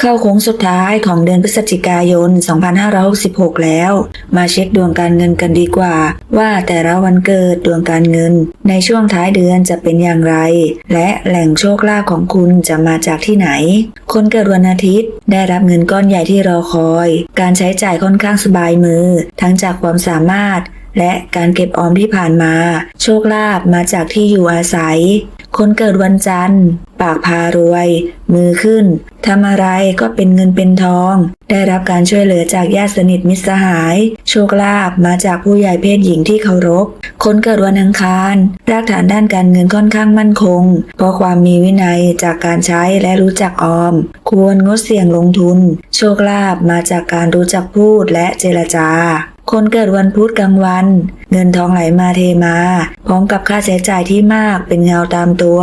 เข้าโค้งสุดท้ายของเดือนพฤศจิกายน 2566 แล้ว มาเช็คดวงการเงินกันดีกว่า ว่าแต่ละวันเกิดดวงการเงิน ในช่วงท้ายเดือนจะเป็นอย่างไร และแหล่งโชคลาภของคุณจะมาจากที่ไหน คนเกิดวันอาทิตย์ ได้รับเงินก้อนใหญ่ที่รอคอย การใช้จ่ายค่อนข้างสบายมือ ทั้งจากความสามารถและการเก็บออมที่ผ่านมา โชคลาภมาจากที่อยู่อาศัย คนเกิดวันจันทร์ากพารวย มือขึ้นทำอะไรก็เป็นเงินเป็นทอง ได้รับการช่วยเหลือจากญาติสนิทมิตรสหาย โชคลาภมาจากผู้ใหญ่เพศหญิงที่เคารพ คนเกิดวันอังคาร รากฐานด้านการเงินค่อนข้างมั่นคง เพราะความมีวินัยจากการใช้และรู้จักออม ควรงดเสี่ยงลงทุน โชคลาภมาจากการรู้จักพูดและเจรจา คนเกิดวันพุธกลางวัน เงินทองไหลมาเทมา พร้อมกับค่าใช้จ่ายที่มากเป็นเงาตามตัว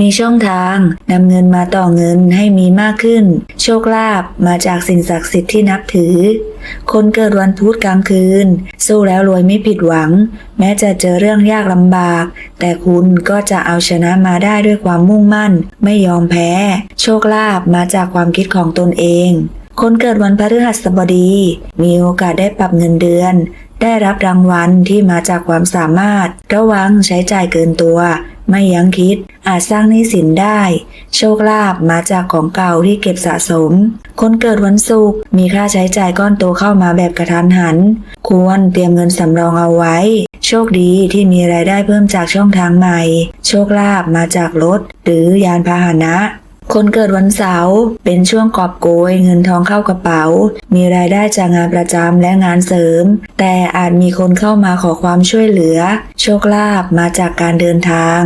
มีช่องทางนำเงินมาต่อเงินให้มีมากขึ้น โชคลาภมาจากสิ่งศักดิ์สิทธิ์ที่นับถือ คนเกิดวันพุธกลางคืน สู้แล้วรวยไม่ผิดหวัง แม้จะเจอเรื่องยากลำบาก แต่คุณก็จะเอาชนะมาได้ด้วยความมุ่งมั่น ไม่ยอมแพ้ โชคลาภมาจากความคิดของตนเอง คนเกิดวันพฤหัสบดี มีโอกาสได้ปรับเงินเดือน ได้รับรางวัลที่มาจากความสามารถ ระวังใช้จ่ายเกินตัว ไม่ยั้งคิด อาจสร้างหนี้สินได้ โชคลาภมาจากของเก่าที่เก็บสะสม คนเกิดวันศุกร์มีค่าใช้จ่ายก้อนโตเข้ามาแบบกระทันหัน ควรเตรียมเงินสำรองเอาไว้ โชคดีที่มีรายได้เพิ่มจากช่องทางใหม่ โชคลาภมาจากรถหรือยานพาหนะ คนเกิดวันเสาร์เป็นช่วงกอบโกยเงินทองเข้ากระเป๋า มีรายได้จากงานประจำและงานเสริม แต่อาจมีคนเข้ามาขอความช่วยเหลือ โชคลาภมาจากการเดินทาง